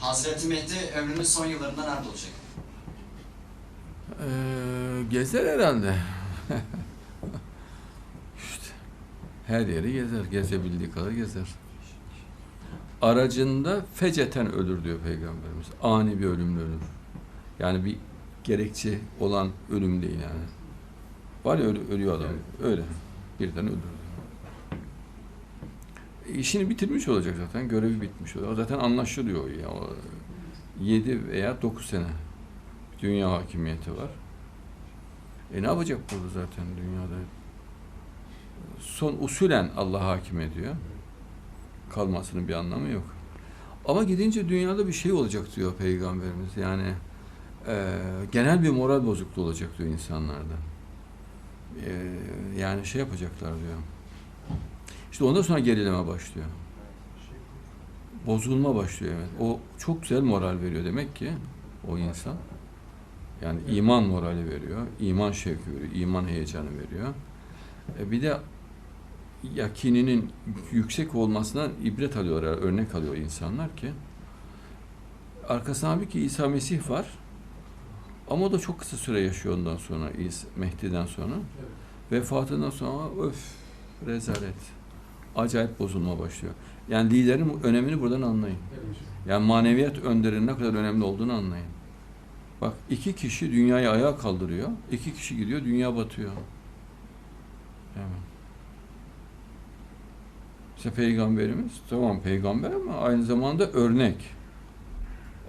Hazreti Mehdi ömrünün son yıllarında nerede olacak? Ee, gezer herhalde. işte her yeri gezer. Gezebildiği kadar gezer. Aracında feceten ölür diyor Peygamberimiz. Ani bir ölümle ölür. Yani bir gerekçe olan ölüm değil yani. Var ya ölü- ölüyor adam. Öyle. Birden öldür. İşini bitirmiş olacak zaten. Görevi bitmiş olacak. Zaten anlaşılıyor ya. O 7 veya 9 sene dünya hakimiyeti var. E ne yapacak burada zaten dünyada? Son usulen Allah hakim ediyor. Kalmasının bir anlamı yok. Ama gidince dünyada bir şey olacak diyor Peygamberimiz. Yani e, genel bir moral bozukluğu olacak diyor insanlarda. E, yani şey yapacaklar diyor. İşte ondan sonra gerileme başlıyor. Bozulma başlıyor evet. O çok güzel moral veriyor demek ki o insan. Yani iman morali veriyor, iman şevki veriyor, iman heyecanı veriyor. E bir de yakininin yüksek olmasından ibret alıyorlar, örnek alıyor insanlar ki. Arkasında abi ki İsa Mesih var. Ama o da çok kısa süre yaşıyor ondan sonra, İsa, Mehdi'den sonra. Vefatından sonra öf rezalet. Acayip bozulma başlıyor. Yani liderin önemini buradan anlayın. Yani maneviyat önderinin ne kadar önemli olduğunu anlayın. Bak iki kişi dünyayı ayağa kaldırıyor. iki kişi gidiyor dünya batıyor. Evet. İşte peygamberimiz tamam peygamber ama aynı zamanda örnek.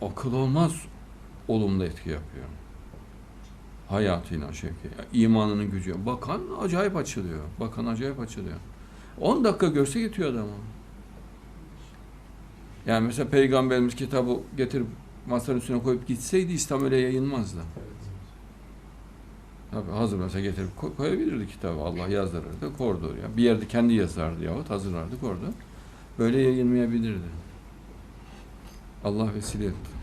Akıl olmaz olumlu etki yapıyor. Hayatıyla şevki. imanının gücü. Bakan acayip açılıyor. Bakan acayip açılıyor. 10 dakika görse yetiyor adamı. Yani mesela peygamberimiz kitabı getirip masanın üstüne koyup gitseydi İslam öyle yayılmazdı. Tabii hazır mesela getirip koy- koyabilirdi kitabı. Allah yazdırırdı, kordu ya. Bir yerde kendi yazardı yahut hazırlardı, kordu. Böyle yayılmayabilirdi. Allah vesile etti.